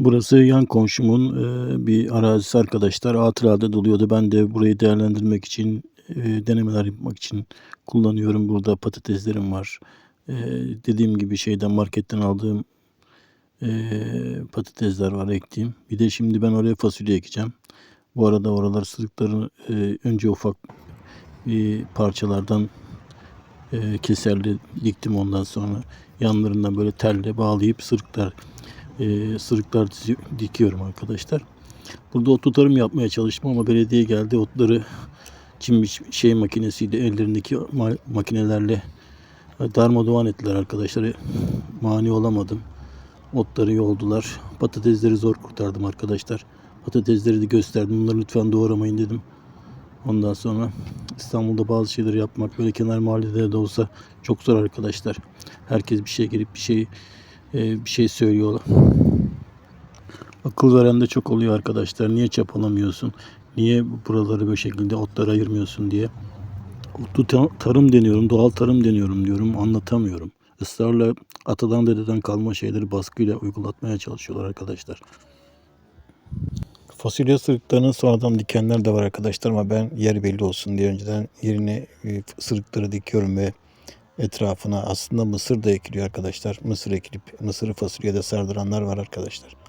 Burası yan komşumun e, bir arazisi arkadaşlar. Atırlarda doluyordu. Ben de burayı değerlendirmek için, e, denemeler yapmak için kullanıyorum. Burada patateslerim var. E, dediğim gibi şeyden marketten aldığım patatesler var ektiğim. Bir de şimdi ben oraya fasulye ekeceğim. Bu arada oralar sırıklarını e, önce ufak parçalardan e, keserli diktim ondan sonra yanlarından böyle telle bağlayıp sırıklar e, sırıklar dikiyorum arkadaşlar. Burada ot tutarım yapmaya çalıştım ama belediye geldi otları çim şey makinesiyle ellerindeki ma- makinelerle darmadağın ettiler arkadaşlar. E, Mani olamadım. Otları yoldular. Patatesleri zor kurtardım arkadaşlar. Patatesleri de gösterdim. Bunları lütfen doğramayın dedim. Ondan sonra İstanbul'da bazı şeyleri yapmak böyle kenar mahallede de olsa çok zor arkadaşlar. Herkes bir şey gelip bir şey e, bir şey söylüyor. Akıl veren de çok oluyor arkadaşlar. Niye çapalamıyorsun? Niye buraları böyle şekilde otlara ayırmıyorsun diye. Otlu ta- tarım deniyorum, doğal tarım deniyorum diyorum. Anlatamıyorum. Israrla atadan dededen kalma şeyleri baskıyla uygulatmaya çalışıyorlar arkadaşlar. Fasulye sırıklarının sonradan dikenler de var arkadaşlar ama ben yer belli olsun diye önceden yerine sırıkları dikiyorum ve etrafına aslında mısır da ekiliyor arkadaşlar. Mısır ekilip mısırı fasulyede sardıranlar var arkadaşlar.